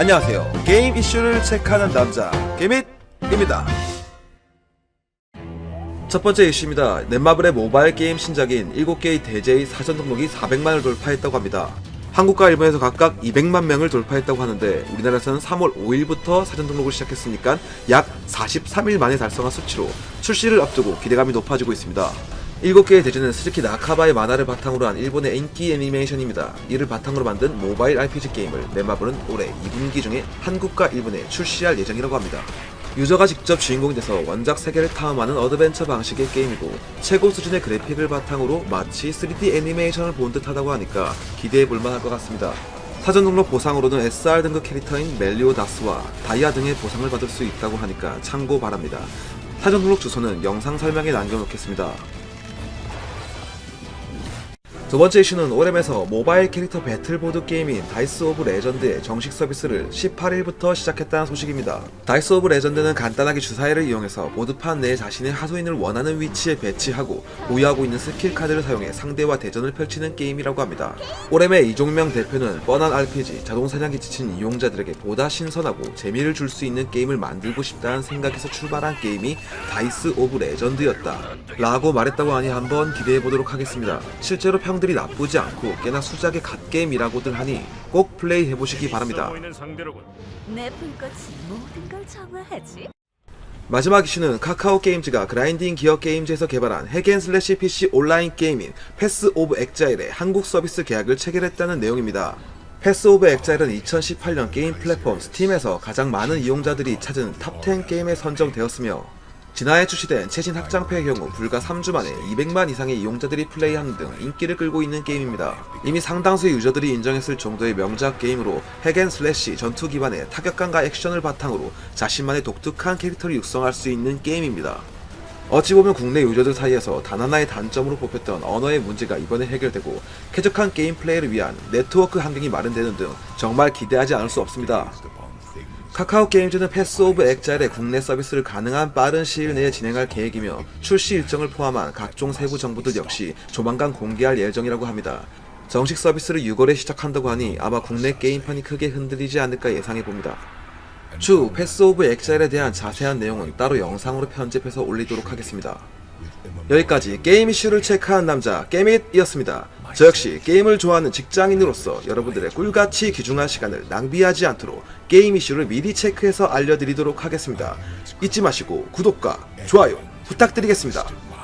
안녕하세요. 게임 이슈를 체크하는 남자 게밋입니다. 첫 번째 이슈입니다. 넷마블의 모바일 게임 신작인 7개의 대제의 사전 등록이 400만을 돌파했다고 합니다. 한국과 일본에서 각각 200만 명을 돌파했다고 하는데 우리나라에서는 3월 5일부터 사전 등록을 시작했으니까 약 43일 만에 달성한 수치로 출시를 앞두고 기대감이 높아지고 있습니다. 7개의 대지는 스즈키 나카바의 만화를 바탕으로 한 일본의 인기 애니메이션입니다. 이를 바탕으로 만든 모바일 RPG 게임을 넷마블은 올해 2분기 중에 한국과 일본에 출시할 예정이라고 합니다. 유저가 직접 주인공이 돼서 원작 세계를 탐험하는 어드벤처 방식의 게임이고 최고 수준의 그래픽을 바탕으로 마치 3D 애니메이션을 본 듯하다고 하니까 기대해 볼만할 것 같습니다. 사전 등록 보상으로는 SR 등급 캐릭터인 멜리오다스와 다이아 등의 보상을 받을 수 있다고 하니까 참고 바랍니다. 사전 등록 주소는 영상 설명에 남겨놓겠습니다. 두 번째 이슈는 오렘에서 모바일 캐릭터 배틀보드 게임인 다이스 오브 레전드의 정식 서비스를 18일부터 시작했다는 소식입니다. 다이스 오브 레전드는 간단하게 주사위를 이용해서 보드판 내에 자신의 하수인을 원하는 위치에 배치하고 보유하고 있는 스킬 카드를 사용해 상대와 대전을 펼치는 게임이라고 합니다. 오렘의 이종명 대표는 뻔한 RPG, 자동 사냥에 지친 이용자들에게 보다 신선하고 재미를 줄 수 있는 게임을 만들고 싶다는 생각에서 출발한 게임이 다이스 오브 레전드였다. 라고 말했다고 하니 한번 기대해 보도록 하겠습니다. 실제로 평 들이 나쁘지 않고 꽤나 수작의 갓게임이라고들 하니 꼭 플레이 해보시기 바랍니다. 보이는 상대로군. 내 품꽃이 모든 걸 정화하지. 마지막 이슈는 카카오 게임즈가 그라인딩 기어 게임즈에서 개발한 핵앤슬래시 PC 온라인 게임인 패스 오브 엑자일의 한국 서비스 계약을 체결했다는 내용입니다. 패스 오브 엑자일은 2018년 게임 플랫폼 스팀에서 가장 많은 이용자들이 찾은 탑10 게임에 선정되었으며 지난해 출시된 최신 확장팩의 경우 불과 3주 만에 200만 이상의 이용자들이 플레이하는 등 인기를 끌고 있는 게임입니다. 이미 상당수의 유저들이 인정했을 정도의 명작 게임으로 핵앤슬래시 전투 기반의 타격감과 액션을 바탕으로 자신만의 독특한 캐릭터를 육성할 수 있는 게임입니다. 어찌 보면 국내 유저들 사이에서 단 하나의 단점으로 뽑혔던 언어의 문제가 이번에 해결되고 쾌적한 게임 플레이를 위한 네트워크 환경이 마련되는 등 정말 기대하지 않을 수 없습니다. 카카오 게임즈는 패스 오브 엑자일의 국내 서비스를 가능한 빠른 시일 내에 진행할 계획이며 출시 일정을 포함한 각종 세부 정보들 역시 조만간 공개할 예정이라고 합니다. 정식 서비스를 6월에 시작한다고 하니 아마 국내 게임판이 크게 흔들리지 않을까 예상해 봅니다. 추후 패스 오브 엑자일에 대한 자세한 내용은 따로 영상으로 편집해서 올리도록 하겠습니다. 여기까지 게임 이슈를 체크한 남자 게밋이었습니다. 저 역시 게임을 좋아하는 직장인으로서 여러분들의 꿀같이 귀중한 시간을 낭비하지 않도록 게임 이슈를 미리 체크해서 알려드리도록 하겠습니다. 잊지 마시고 구독과 좋아요 부탁드리겠습니다.